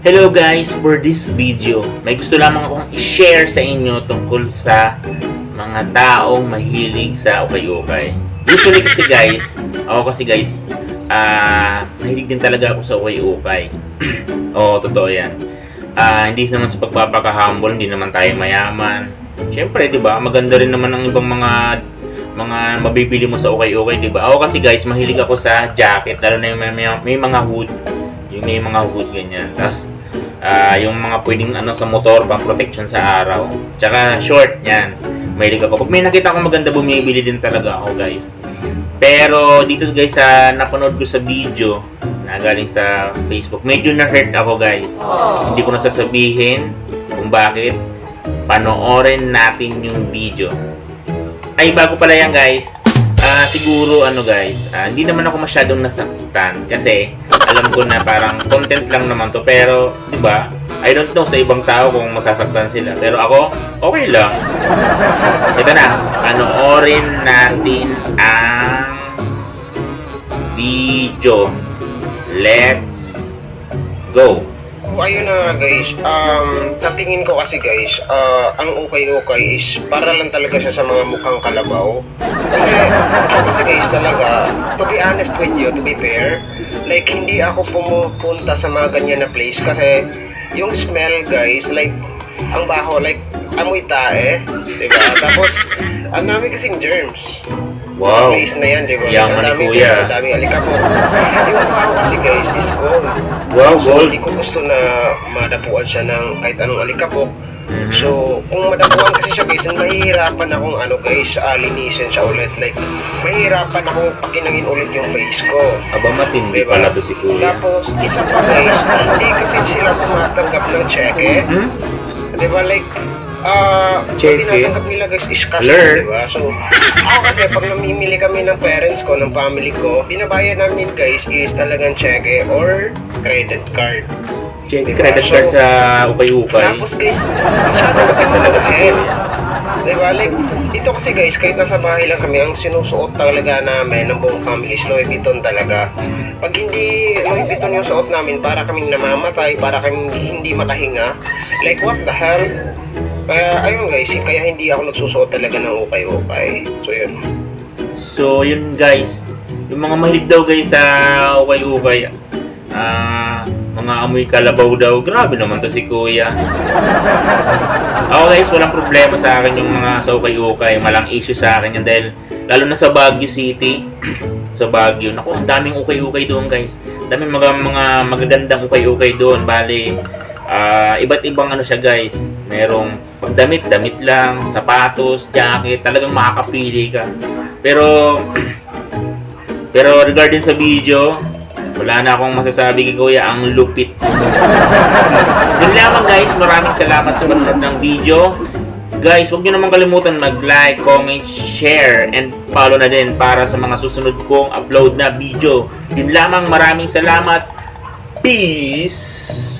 Hello guys, for this video, may gusto lamang akong i-share sa inyo tungkol sa mga taong mahilig sa ukay-ukay. Usually kasi guys, ako kasi guys, ah mahilig din talaga ako sa ukay-ukay. Oo, totoo yan. Ah, hindi naman sa pagpapaka-humble, hindi naman tayo mayaman. Siyempre, 'di ba? Maganda rin naman ang ibang mga mga mabibili mo sa ukay-ukay, 'di ba? Ako kasi guys, mahilig ako sa jacket, lalo na yung may, may, may mga hood yung may mga hood ganyan. Tapos, ah, yung mga pwedeng ano sa motor, pang protection sa araw. Tsaka short, yan. Mahilig ako. Pag may nakita akong maganda, bumibili din talaga ako, guys. Pero dito guys sa napanood ko sa video na galing sa Facebook, medyo na-hurt ako guys. Hindi ko na sasabihin kung bakit. Panoorin natin yung video. Ay, bago pala yan guys. Ah, siguro ano guys, ah, hindi naman ako masyadong nasaktan kasi alam ko na parang content lang naman to pero 'di ba? I don't know sa ibang tao kung masasaktan sila pero ako okay lang. Ito na, panoorin natin ang video. Let's go. So, ayun na guys, um, sa tingin ko kasi guys, ah, ang ukay-ukay is para lang talaga siya sa mga mukhang kalabaw. Kasi, ako kasi guys talaga, to be honest with you, to be fair, like hindi ako pumupunta sa mga ganyan na place kasi yung smell guys, like, ang baho, like, amoy tae, diba? Tapos, ang dami kasing germs sa Wow. place na yan, diba? Yaman Ang ni dami Kuya. ang daming alikabok. Yung baho kasi guys is gold. Wow, So, gold. hindi ko gusto na madapuan siya ng kahit anong alikabok. Mhm. So, kung madapuan kasi siya guys, mahihirapan akong ano guys, uh, linisin siya ulit. Like, mahihirapan akong pakinangin ulit yung face ko. Aba matindi Diba? pala to si Kuya. Tapos, isa pa guys, hindi kasi sila tumatanggap ng cheque. Hmm? Di ba like, ah, uh, Cheque? tinatanggap nila guys is cash, Learn. di ba? So, ako kasi pag namimili kami ng parents ko, ng family ko, binabayad namin guys is talagang cheque or credit card. Check Diba? credit card So, sa ukay-ukay. Tapos guys, masyado kasi. Kuya. Diba? Like, dito kasi guys, kahit nasa bahay lang kami, ang sinusuot talaga namin ng buong family is Louis Vuitton talaga. Pag hindi Louis Vuitton yung suot namin, para kaming namamatay, para kaming hindi makahinga. Like, what the hell? Kaya, ayun guys, kaya hindi ako nagsusuot talaga ng ukay-ukay. So, yun. So, yun guys. Yung mga mahilig daw guys sa ukay-ukay. Ah, mga amoy kalabaw daw. Grabe naman to si Kuya. Ako guys, walang problema sa akin yung mga sa ukay-ukay. Malang issue sa akin yan dahil lalo na sa Baguio City. sa Baguio. Naku, ang daming ukay-ukay doon guys. Daming mga, mga magagandang ukay-ukay doon. Bali, ah, iba't ibang ano siya guys. Merong pagdamit, damit lang, sapatos, jacket. Talagang makakapili ka. Pero, pero regarding sa video, wala na akong masasabi kay Kuya, ang lupit. Yun lamang guys, maraming salamat sa panonood ng video. Guys, huwag nyo naman kalimutan mag-like, comment, share, and follow na din para sa mga susunod kong upload na video. Yun lamang, maraming salamat. Peace!